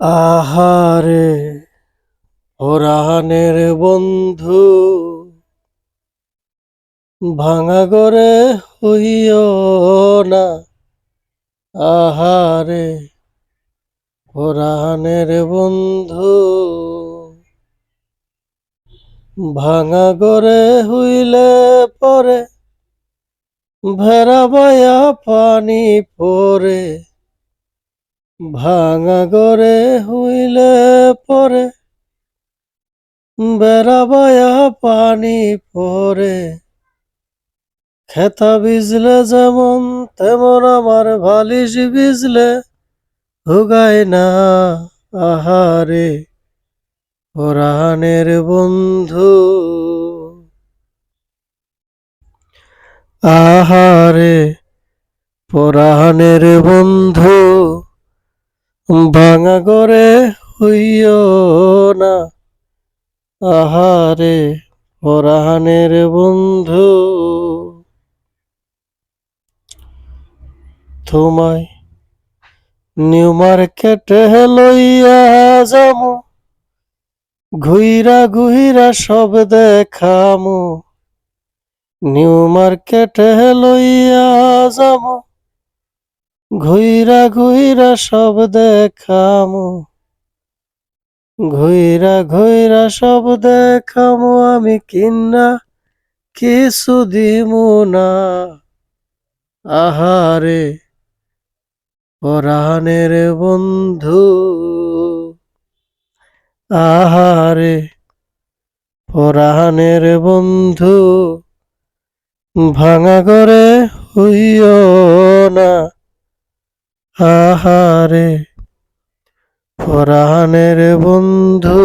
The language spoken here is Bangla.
আহারে ওরাহানের বন্ধু, ভাঙা গরে হইও না। আহারে ওরাহানের বন্ধু, ভাঙা গরে হইলে পরে ভেড়া পানি পরে ভাঙা গরে হইলে পরে বেড়াবায়া পানি পরে। খেতা বিজলে যেমন, তেমন আমার ভালিশ বিজলে হুগায় না আহারে। পরাণের বন্ধু আহারে, পরাণের বন্ধু ভাঙা করে হইও না। আহারে পরাণের বন্ধু। তোমায় নিউ মার্কেটে লইয়া যামু। ঘুইরা ঘুইরা সব দেখামু। নিউ মার্কেটে লইয়া যামু। ঘুইরা ঘুইরা সব দেখামু। ঘুইরা ঘুইরা সব দেখামু, আমি কিনা কিছু দিমু না। আহারে, পরাণের বন্ধু। আহারে, পরাণের বন্ধু। ভাঙা করে হইও না। আহারে পরাণের বন্ধু।